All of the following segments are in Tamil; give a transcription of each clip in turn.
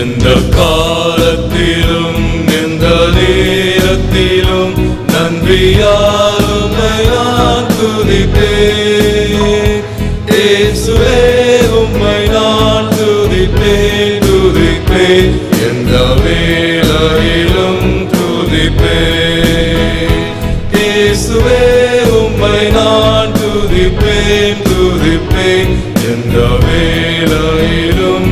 எந்த காலத்திலும் எந்த நேரத்திலும் நன்றியாலுமை நான் துதிப்பேன் இயேசுவே உம்மை நான் துதிப்பேன் துதிப்பேன் எந்த வேளையிலும் துதிப்பேன். இயேசுவே உம்மை நான் துதிப்பேன் துதிப்பேன். எந்த வேளையிலும்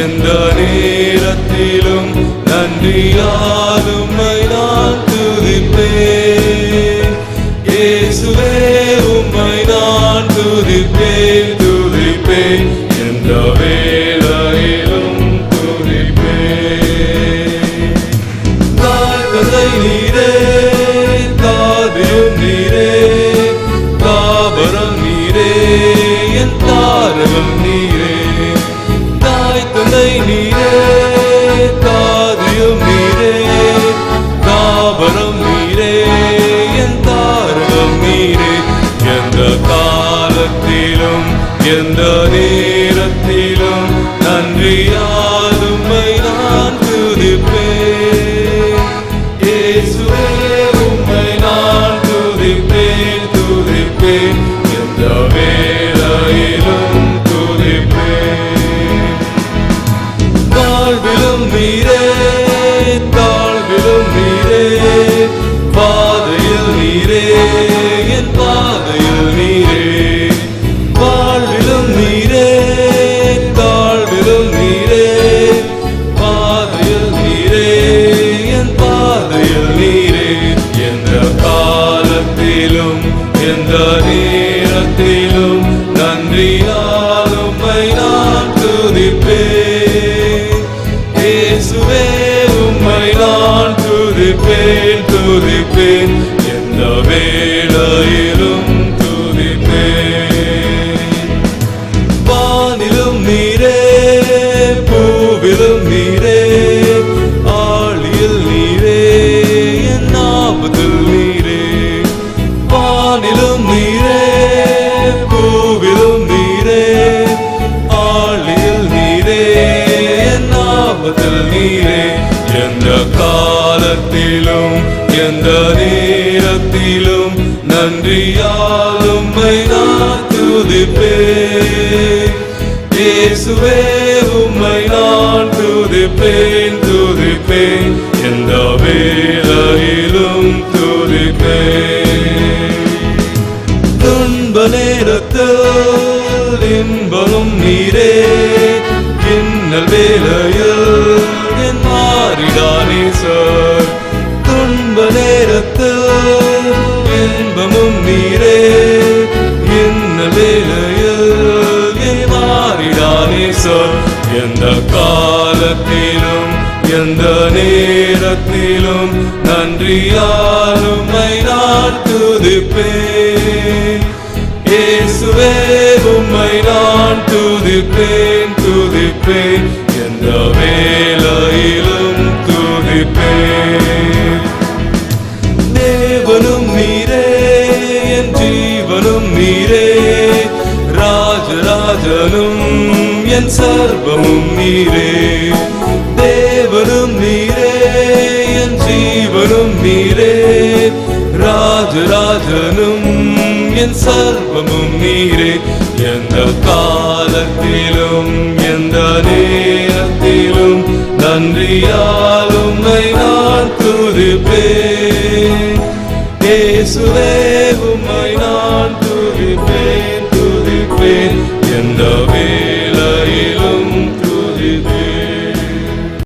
எந்த நேரத்திலும் நன்றியாலுமை நான் துதிப்பேன். இயேசுவே உம்மை நான் துதிப்பேன் துதிப்பேன். எந்த வேலையிலும் துதிப்பேன். நீரே நேரத்திலும் எந்த நேரத்திலும் நன்றியா? நேரத்திலும் நன்றியாலுமை நான் துதிப்பேன். இயேசுவே உம்மை நான் துதிப்பேன் துதிப்பேன். எந்த வேளையிலும் துதிப்பேன். வானிலும் நீரே பூவிலும் நீரே ஆளியில் நீரே என் ஆபத்தில் நீரே. வானிலும் நீரே எந்த காலத்திலும் எந்த நேரத்திலும் நன்றியாலும் நான் துதிப்பேன் இயேசுவே உம்மை நான் துதிப்பேன். துதிப்பேன் எந்த வேலையிலும் துதிப்பேன். துன்ப நேரத்தில் இன்பமும் நீரே. இன்னல் வேலையில் எந்த காலத்திலும் எந்த நேரத்திலும் நன்றியாலுமை நான் துதிப்பேன். இயேசுவே உம்மை நான் துதிப்பேன் துதிப்பேன். எந்த வேலையிலும் துதிப்பேன். தேவனும் நீரே என் ஜீவனும் நீரே. ராஜராஜனும் என் சர்வமும் நீரே. தேவனும் நீரே என் ஜீவனும் நீரே. ராஜராஜனும் என் சர்வமும் நீரே. எந்த காலத்திலும் எந்த நேரத்திலும் நன்றியாலுமை நான் துதிப்பேன். இயேசுவே